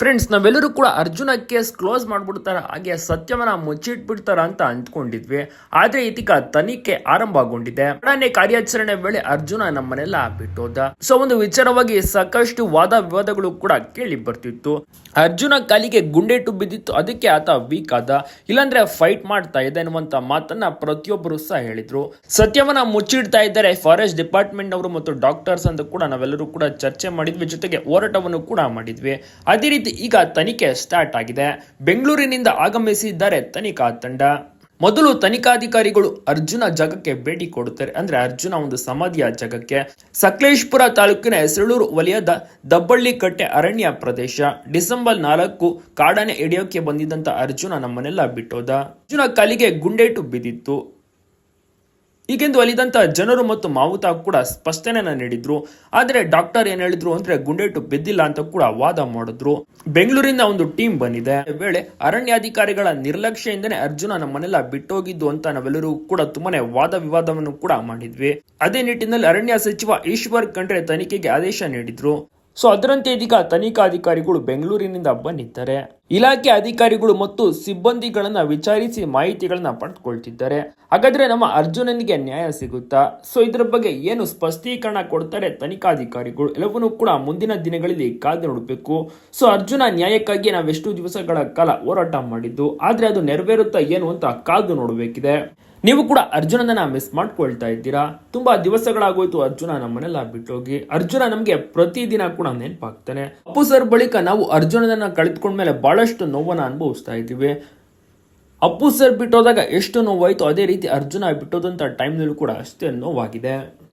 Friends ನಾವೆಲ್ಲರೂ ಕೂಡ Arjuna case close ಮಾಡ್ಬಿಡ್ತಾರ. ಹಾಗೆ ಸತ್ಯವನ್ನ ಮುಚ್ಚಿಟ್ಬಿಡ್ತಾರ ಅಂತ ಅಂದ್ಕೊಂಡಿದ್ವಿ ಆದ್ರೆ ಇದೀಗ ತನಿಖೆ ಆರಂಭಗೊಂಡಿದೆ. ಎರಡನೇ ಕಾರ್ಯಾಚರಣೆ ವೇಳೆ ಅರ್ಜುನ ನಮ್ಮನೆಲ್ಲ ಬಿಟ್ಟೋದ. ಸೊ ಒಂದು ವಿಚಾರವಾಗಿ ಸಾಕಷ್ಟು ವಾದ ವಿವಾದಗಳು ಕೂಡ ಕೇಳಿ ಬರ್ತಿತ್ತು. ಅರ್ಜುನ ಕಾಲಿಗೆ ಗುಂಡೇಟು ಬಿದ್ದಿತ್ತು. ಅದಕ್ಕೆ ಆತ ವೀಕ್ ಆದ. ಇಲ್ಲಾಂದ್ರೆ ಫೈಟ್ ಮಾಡ್ತಾ ಇದೆ ಅನ್ನುವಂತ ಮಾತನ್ನ ಪ್ರತಿಯೊಬ್ಬರು ಸಹ ಹೇಳಿದ್ರು. ಸತ್ಯವನ್ನ ಮುಚ್ಚಿಡ್ತಾ ಇದ್ದಾರೆ ಫಾರೆಸ್ಟ್ ಡಿಪಾರ್ಟ್ಮೆಂಟ್ ಅವರು ಮತ್ತು ಡಾಕ್ಟರ್ಸ್ ಅಂತ ಕೂಡ ನಾವೆಲ್ಲರೂ ಕೂಡ ಚರ್ಚೆ ಮಾಡಿದ್ವಿ. ಜೊತೆಗೆ ಹೋರಾಟವನ್ನು ಕೂಡ ಮಾಡಿದ್ವಿ. ಅದೇ ರೀತಿ ಈಗ ತನಿಖೆ ಸ್ಟಾರ್ಟ್ ಆಗಿದೆ. ಬೆಂಗಳೂರಿನಿಂದ ಆಗಮಿಸಿದ್ದಾರೆ ತನಿಖಾ ತಂಡ. ಮೊದಲು ತನಿಖಾಧಿಕಾರಿಗಳು ಅರ್ಜುನ ಜಾಗಕ್ಕೆ ಭೇಟಿ ಕೊಡುತ್ತಾರೆ. ಅಂದ್ರೆ ಅರ್ಜುನ ಒಂದು ಸಮಾಧಿಯ ಜಾಗಕ್ಕೆ. ಸಕಲೇಶ್ಪುರ ತಾಲೂಕಿನ ಹೆಸರೂರು ವಲಯದ ದಬ್ಬಳ್ಳಿ ಕಟ್ಟೆ ಅರಣ್ಯ ಪ್ರದೇಶ. ಡಿಸೆಂಬರ್ ನಾಲ್ಕು ಕಾಡಾನೆ ಹಿಡಿಯೋಕೆ ಬಂದಿದ್ದಂತ ಅರ್ಜುನ ನಮ್ಮನ್ನೆಲ್ಲ ಬಿಟ್ಟೋದ. ಅರ್ಜುನ ಕಾಲಿಗೆ ಗುಂಡೇಟು ಬಿದ್ದಿತ್ತು. ಹೀಗೆಂದು ಅಲಿದಂತ ಜನರು ಮತ್ತು ಮಾವುತ ಕೂಡ ಸ್ಪಷ್ಟನೆಯನ್ನ ನೀಡಿದ್ರು. ಆದರೆ ಡಾಕ್ಟರ್ ಏನ್ ಹೇಳಿದ್ರು ಅಂದ್ರೆ ಗುಂಡೇಟು ಬಿದ್ದಿಲ್ಲ ಅಂತ ಕೂಡ ವಾದ ಮಾಡಿದ್ರು. ಬೆಂಗಳೂರಿಂದ ಒಂದು ಟೀಮ್ ಬಂದಿದೆ. ವೇಳೆ ಅರಣ್ಯಾಧಿಕಾರಿಗಳ ನಿರ್ಲಕ್ಷ್ಯದಿಂದನೇ ಅರ್ಜುನ ನಮ್ಮನ್ನೆಲ್ಲ ಬಿಟ್ಟೋಗಿದ್ದು ಅಂತ ನಾವೆಲ್ಲರೂ ಕೂಡ ತುಂಬಾನೇ ವಾದ ವಿವಾದವನ್ನು ಕೂಡ ಮಾಡಿದ್ವಿ. ಅದೇ ನಿಟ್ಟಿನಲ್ಲಿ ಅರಣ್ಯ ಸಚಿವ ಈಶ್ವರ್ ಖಂಡ್ರೆ ತನಿಖೆಗೆ ಆದೇಶ ನೀಡಿದ್ರು. ಸೊ ಅದರಂತೆ ಇದೀಗ ತನಿಖಾಧಿಕಾರಿಗಳು ಬೆಂಗಳೂರಿನಿಂದ ಬಂದಿದ್ದಾರೆ. ಇಲಾಖೆ ಅಧಿಕಾರಿಗಳು ಮತ್ತು ಸಿಬ್ಬಂದಿಗಳನ್ನ ವಿಚಾರಿಸಿ ಮಾಹಿತಿಗಳನ್ನ ಪಡೆದುಕೊಳ್ತಿದ್ದಾರೆ. ಹಾಗಾದ್ರೆ ನಮ್ಮ ಅರ್ಜುನನಿಗೆ ನ್ಯಾಯ ಸಿಗುತ್ತಾ? ಸೊ ಇದರ ಬಗ್ಗೆ ಏನು ಸ್ಪಷ್ಟೀಕರಣ ಕೊಡ್ತಾರೆ ತನಿಖಾಧಿಕಾರಿಗಳು? ಎಲ್ಲವನ್ನೂ ಕೂಡ ಮುಂದಿನ ದಿನಗಳಲ್ಲಿ ಕಾದು ನೋಡಬೇಕು. ಸೊ ಅರ್ಜುನ ನ್ಯಾಯಕ್ಕಾಗಿ ನಾವೆಷ್ಟು ದಿವಸಗಳ ಕಾಲ ಹೋರಾಟ ಮಾಡಿದ್ದು, ಆದ್ರೆ ಅದು ನೆರವೇರುತ್ತಾ ಏನು ಅಂತ ಕಾದು ನೋಡಬೇಕಿದೆ. ನೀವು ಕೂಡ ಅರ್ಜುನನ ಮಿಸ್ ಮಾಡ್ಕೊಳ್ತಾ ಇದ್ದೀರಾ? ತುಂಬಾ ದಿವಸಗಳಾಗೋಯ್ತು ಅರ್ಜುನ ನಮ್ಮನೆಲ್ಲ ಬಿಟ್ಟೋಗಿ. ಅರ್ಜುನ ನಮಗೆ ಪ್ರತಿದಿನ ಕೂಡ ನೆನಪಾಗ್ತಾನೆ. ಅಪ್ಪು ಸರ್ ಬಳಿಕ ನಾವು ಅರ್ಜುನನ ಕಳೆದುಕೊಂಡ್ಮೇಲೆ ಬಹಳಷ್ಟು ನೋವನ್ನ ಅನುಭವಿಸ್ತಾ ಇದ್ದೀವಿ. ಅಪ್ಪು ಸರ್ ಬಿಟ್ಟೋದಾಗ ಎಷ್ಟು ನೋವಾಯಿತು ಅದೇ ರೀತಿ ಅರ್ಜುನ ಬಿಟ್ಟೋದಂತ ಟೈಮ್ನಲ್ಲೂ ಕೂಡ ಅಷ್ಟೇ ನೋವಾಗಿದೆ.